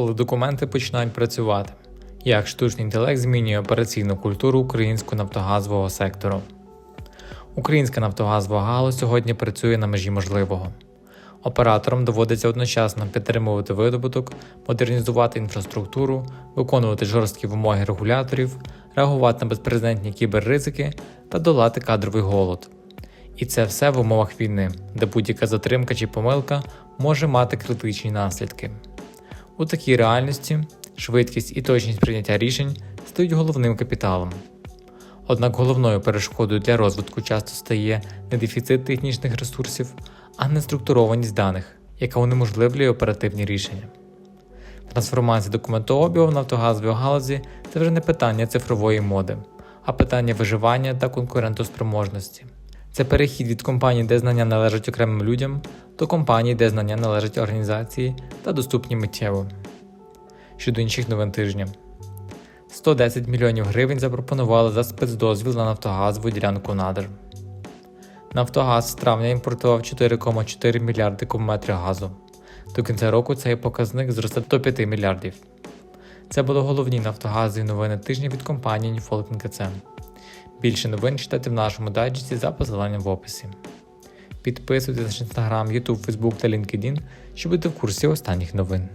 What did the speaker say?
коли документи починають працювати, як штучний інтелект змінює операційну культуру українського нафтогазового сектору. Українська нафтогазова галузь сьогодні працює на межі можливого. Операторам доводиться одночасно підтримувати видобуток, модернізувати інфраструктуру, виконувати жорсткі вимоги регуляторів, реагувати на безпрецедентні кіберризики та долати кадровий голод. І це все в умовах війни, де будь-яка затримка чи помилка може мати критичні наслідки. У такій реальності швидкість і точність прийняття рішень стають головним капіталом. Однак головною перешкодою для розвитку часто стає не дефіцит технічних ресурсів, а неструктурованість даних, яка унеможливлює оперативні рішення. Трансформація документообігу в нафтогазовій галузі це вже не питання цифрової моди, а питання виживання та конкурентоспроможності. Це перехід від компаній, де знання належать окремим людям, до компаній, де знання належать організації та доступні миттєво. Щодо інших новин тижня. 110 мільйонів гривень запропонували за спецдозвіл на нафтогазову ділянку надр. Нафтогаз з травня імпортував 4,4 мільярди кубометрів газу. До кінця року цей показник зросте до 5 мільярдів. Це були головні нафтогазові новини тижня від компанії Ньюфолк НКЦ. Більше новин читайте в нашому дайджесті за посиланням в описі. Підписуйтесь на наш інстаграм, YouTube, Facebook та LinkedIn, щоб бути в курсі останніх новин.